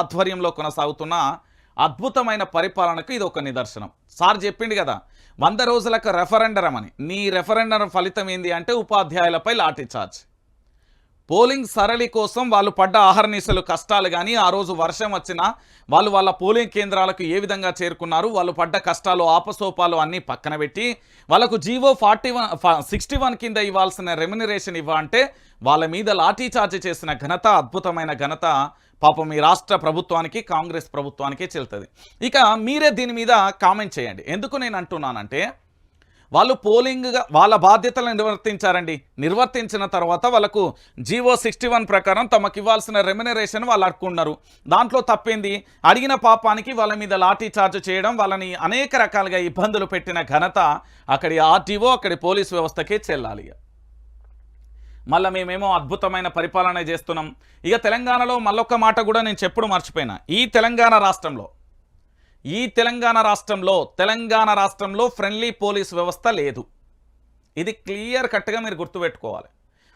ఆధ్వర్యంలో కొనసాగుతున్న అద్భుతమైన పరిపాలనకు ఇది ఒక నిదర్శనం. సార్ చెప్పిండు కదా వంద రోజులకు రెఫరెండరం అని. నీ రెఫరెండరం ఫలితం ఏంది అంటే ఉపాధ్యాయులపై లాఠీ చార్జ్. పోలింగ్ సరళి కోసం వాళ్ళు పడ్డ ఆహర్నిశలు కష్టాలు కానీ ఆ రోజు వర్షం వచ్చినా వాళ్ళు వాళ్ళ పోలింగ్ కేంద్రాలకు ఏ విధంగా చేరుకున్నారు వాళ్ళు పడ్డ కష్టాలు ఆపసోపాలు అన్నీ పక్కన పెట్టి వాళ్ళకు GO forty one sixty one కింద ఇవ్వాల్సిన రెమ్యునరేషన్ ఇవ్వ అంటే వాళ్ళ మీద లాఠీచార్జ్ చేసిన ఘనత అద్భుతమైన ఘనత పాపం ఈ రాష్ట్ర ప్రభుత్వానికి కాంగ్రెస్ ప్రభుత్వానికి చెల్తుంది. ఇక మీరే దీని మీద కామెంట్ చేయండి. ఎందుకు నేను అంటున్నానంటే వాళ్ళు పోలింగ్గా వాళ్ళ బాధ్యతలు నిర్వర్తించారండి. నిర్వర్తించిన తర్వాత వాళ్ళకు జీవో సిక్స్టీ వన్ ప్రకారం తమకు ఇవ్వాల్సిన రెమ్యునరేషన్ వాళ్ళు అడుక్కున్నారు దాంట్లో తప్పింది? అడిగిన పాపానికి వాళ్ళ మీద లాఠీ చార్జ్ చేయడం వాళ్ళని అనేక రకాలుగా ఇబ్బందులు పెట్టిన ఘనత అక్కడి ఆర్టీఓ అక్కడి పోలీస్ వ్యవస్థకే చెల్లాలి మళ్ళీ మేమేమో అద్భుతమైన పరిపాలన చేస్తున్నాం. ఇక తెలంగాణలో మళ్ళొక్క మాట కూడా నేను చెప్పుడు మర్చిపోయినా. ఈ తెలంగాణ రాష్ట్రంలో ఈ తెలంగాణ రాష్ట్రంలో తెలంగాణ రాష్ట్రంలో ఫ్రెండ్లీ పోలీస్ వ్యవస్థ లేదు. ఇది క్లియర్ కట్గా మీరు గుర్తుపెట్టుకోవాలి.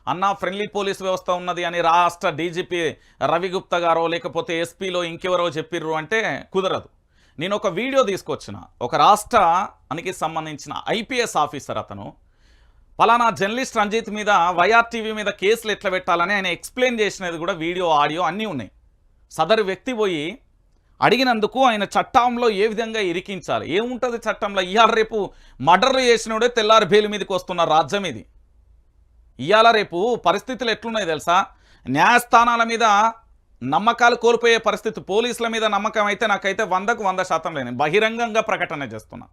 అన్న ఫ్రెండ్లీ పోలీస్ వ్యవస్థ ఉన్నది అని రాష్ట్ర డీజీపీ రవిగుప్తా గారో లేకపోతే ఎస్పీలో ఇంకెవరో చెప్పిర్రు అంటే కుదరదు. నేను ఒక వీడియో తీసుకొచ్చిన. ఒక రాష్ట్రానికి సంబంధించిన ఐపీఎస్ ఆఫీసర్ అతను పలానా జర్నలిస్ట్ రంజిత్ మీద వైఆర్టీవీ మీద కేసులు ఎట్లా పెట్టాలని ఆయన ఎక్స్ప్లెయిన్ చేసినది కూడా వీడియో ఆడియో అన్నీ ఉన్నాయి. సదరు వ్యక్తి పోయి అడిగినందుకు ఆయన చట్టంలో ఏ విధంగా ఇరికించాలి? ఏముంటుంది చట్టంలో? ఇవాళ రేపు మర్డర్లు చేసినోడే తెల్లారి బెయిల్ మీదకి వస్తున్న రాజ్యం ఇది. ఇవాళ రేపు పరిస్థితులు ఎట్లున్నాయి తెలుసా? న్యాయస్థానాల మీద నమ్మకాలు కోల్పోయే పరిస్థితి పోలీసుల మీద నమ్మకం అయితే నాకైతే వందకు వంద శాతం లేని బహిరంగంగా ప్రకటన చేస్తున్నా.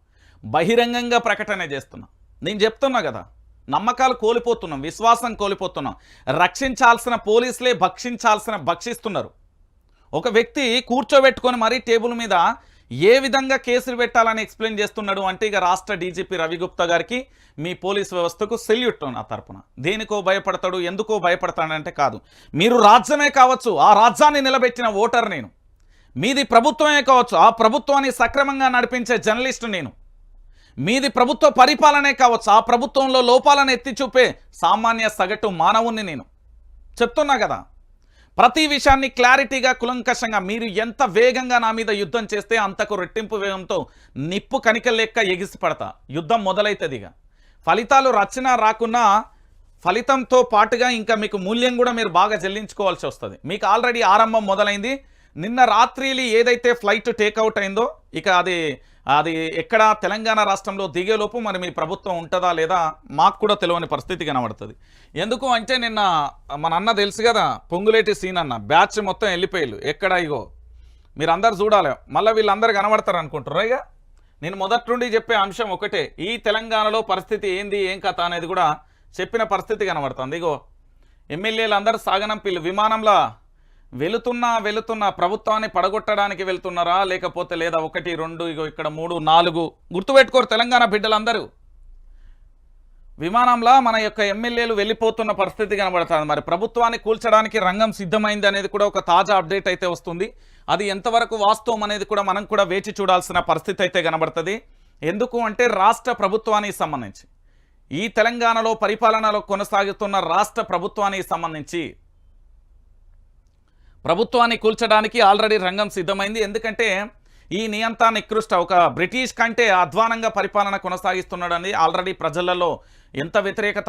బహిరంగంగా ప్రకటన చేస్తున్నా. నేను చెప్తున్నా కదా నమ్మకాలు కోల్పోతున్నాం విశ్వాసం కోల్పోతున్నాం. రక్షించాల్సిన పోలీసులే భక్షించాల్సిన భక్షిస్తున్నారు. ఒక వ్యక్తి కూర్చోబెట్టుకొని మరీ టేబుల్ మీద ఏ విధంగా కేసులు పెట్టాలని ఎక్స్ప్లెయిన్ చేస్తున్నాడు అంటే ఇక రాష్ట్ర డీజీపీ రవిగుప్తా గారికి మీ పోలీస్ వ్యవస్థకు సెల్యూట్ నా తరపున. దేనికో భయపడతాడు ఎందుకో భయపడతాడంటే కాదు. మీరు రాజ్యమే కావచ్చు ఆ రాజ్యాన్ని నిలబెట్టిన ఓటర్ నేను. మీది ప్రభుత్వమే కావచ్చు ఆ ప్రభుత్వాన్ని సక్రమంగా నడిపించే జర్నలిస్టు నేను. మీది ప్రభుత్వ పరిపాలనే కావచ్చు ఆ ప్రభుత్వంలో లోపాలను ఎత్తి చూపే సామాన్య సగటు మానవుణ్ణి నేను. చెప్తున్నా కదా. ప్రతి విషయాన్ని క్లారిటీగా కులంకషంగా మీరు ఎంత వేగంగా నా మీద యుద్ధం చేస్తే అంతకు రెట్టింపు వేగంతో నిప్పు కనిక లెక్క ఎగిసి పడతా. యుద్ధం మొదలవుతుంది ఇక. ఫలితాలు రచన రాకున్నా ఫలితంతో పాటుగా ఇంకా మీకు మూల్యం కూడా మీరు బాగా చెల్లించుకోవాల్సి వస్తుంది. మీకు ఆల్రెడీ ఆరంభం మొదలైంది. నిన్న రాత్రిలి ఏదైతే ఫ్లైట్ టేక్అవుట్ అయిందో ఇక అది అది ఎక్కడ తెలంగాణ రాష్ట్రంలో దిగేలోపు మరి మీ ప్రభుత్వం ఉంటుందా లేదా మాకు కూడా తెలియని పరిస్థితి కనబడుతుంది. ఎందుకు అంటే నిన్న మన అన్న తెలుసు కదా పొంగులేటి సీన్ అన్న బ్యాచ్ మొత్తం వెళ్ళిపోయారు ఎక్కడ ఇగో? మీరందరు చూడాలి. మళ్ళీ వీళ్ళందరూ కనబడతారు అనుకుంటారు ఇక నేను మొదటి నుండి చెప్పే అంశం ఒకటే ఈ తెలంగాణలో పరిస్థితి ఏంది ఏం కథ అనేది కూడా చెప్పిన పరిస్థితి కనబడుతుంది. ఇగో ఎమ్మెల్యేలు అందరూ సాగనంపిల్లు విమానంలో వెళుతున్నా వెళుతున్నా ప్రభుత్వాన్ని పడగొట్టడానికి వెళ్తున్నారా? లేకపోతే లేదా ఒకటి రెండు ఇగో ఇక్కడ మూడు నాలుగు. గుర్తుపెట్టుకోరు తెలంగాణ బిడ్డలందరూ. విమానంలా మన యొక్క ఎమ్మెల్యేలు వెళ్ళిపోతున్న పరిస్థితి కనబడుతుంది. మరి ప్రభుత్వాన్ని కూల్చడానికి రంగం సిద్ధమైంది అనేది కూడా ఒక తాజా అప్డేట్ అయితే వస్తుంది. అది ఎంతవరకు వాస్తవం అనేది కూడా మనం కూడా వేచి చూడాల్సిన పరిస్థితి అయితే కనబడుతుంది. ఎందుకు అంటే రాష్ట్ర ప్రభుత్వానికి సంబంధించి. ఈ తెలంగాణలో పరిపాలనలో కొనసాగుతున్న రాష్ట్ర ప్రభుత్వానికి సంబంధించి ప్రభుత్వాన్ని కూల్చడానికి ఆల్రెడీ రంగం సిద్ధమైంది. ఎందుకంటే ఈ నియంతా నికృష్ట ఒక బ్రిటిష్ కంటే అధ్వానంగా పరిపాలన కొనసాగిస్తున్నాడని ఆల్రెడీ ప్రజలలో ఎంత వ్యతిరేకత